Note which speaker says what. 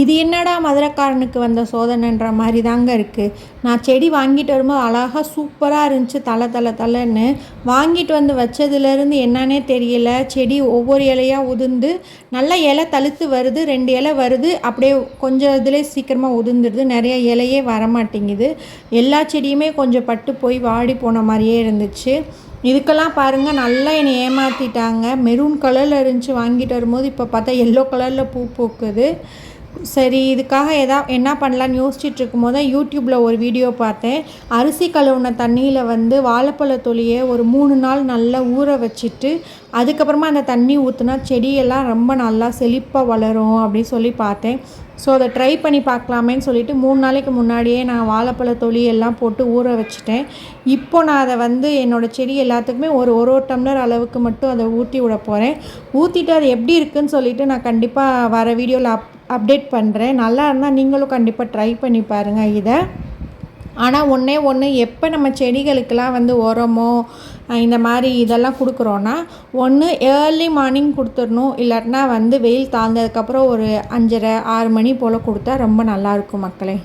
Speaker 1: இது என்னடா மதுரைக்காரனுக்கு வந்த சோதனைன்ற மாதிரி தாங்க இருக்குது நான் செடி வாங்கிட்டு வரும்போது அழகாக சூப்பராக இருந்துச்சு தலை தலை தலைன்னு. வாங்கிட்டு வந்து வச்சதுலேருந்து என்னன்னே தெரியல. செடி ஒவ்வொரு இலையாக உதிர்ந்து நல்ல இலை தழுத்து வருது ரெண்டு இலை வருது அப்படியே கொஞ்சம் இதிலே சீக்கிரமாக உதிர்ந்துடுது. நிறைய இலையே வரமாட்டேங்குது. எல்லா செடியுமே கொஞ்சம் பட்டு போய் வாடி போன மாதிரியே இருந்துச்சு. இதுக்கெல்லாம் பாருங்கள் நல்லா என்னை ஏமாற்றிட்டாங்க மெரூன் கலரில் இருந்துச்சு வாங்கிட்டு வரும்போது இப்போ பார்த்தா எல்லோ கலரில் பூ பூக்குது. சரி இதுக்காக எதா என்ன பண்ணலான்னு யோசிச்சுட்டு இருக்கும்போது தான் யூடியூப்பில் ஒரு வீடியோ பார்த்தேன். அரிசி கழுவுன தண்ணியில் வந்து வாழைப்பழ தொலியை ஒரு மூணு நாள் நல்லா ஊற வச்சுட்டு அதுக்கப்புறமா அந்த தண்ணி ஊற்றுனா செடியெல்லாம் ரொம்ப நல்லா செழிப்பாக வளரும் அப்படின்னு சொல்லி பார்த்தேன். ஸோ அதை ட்ரை பண்ணி பார்க்கலாமேன்னு சொல்லிட்டு மூணு நாளைக்கு முன்னாடியே நான் வாழைப்பழ தொலி எல்லாம் போட்டு ஊற வச்சுட்டேன். இப்போ நான் அதை வந்து என்னோடய செடி எல்லாத்துக்குமே ஒரு ஒரு ஒரு டம்ளர் அளவுக்கு மட்டும் அதை ஊற்றி விட போகிறேன் ஊற்றிட்டு அது எப்படி இருக்குன்னு சொல்லிட்டு நான் கண்டிப்பாக வர வீடியோவில் அப் அப்டேட் பண்ணுறேன் நல்லா இருந்தால் நீங்களும் கண்டிப்பாக ட்ரை பண்ணி பாருங்கள் இதை. ஆனால் ஒன்றே ஒன்று எப்போ நம்ம செடிகளுக்கெல்லாம் வந்து உரமோ இந்த மாதிரி இதெல்லாம் கொடுக்குறோன்னா ஒன்று ஏர்லி மார்னிங் கொடுத்துடணும். இல்லாட்டினா வந்து வெயில் தாழ்ந்ததுக்கப்புறம் ஒரு அஞ்சரை ஆறு மணி போல் கொடுத்தா ரொம்ப நல்லாயிருக்கும் மக்களே.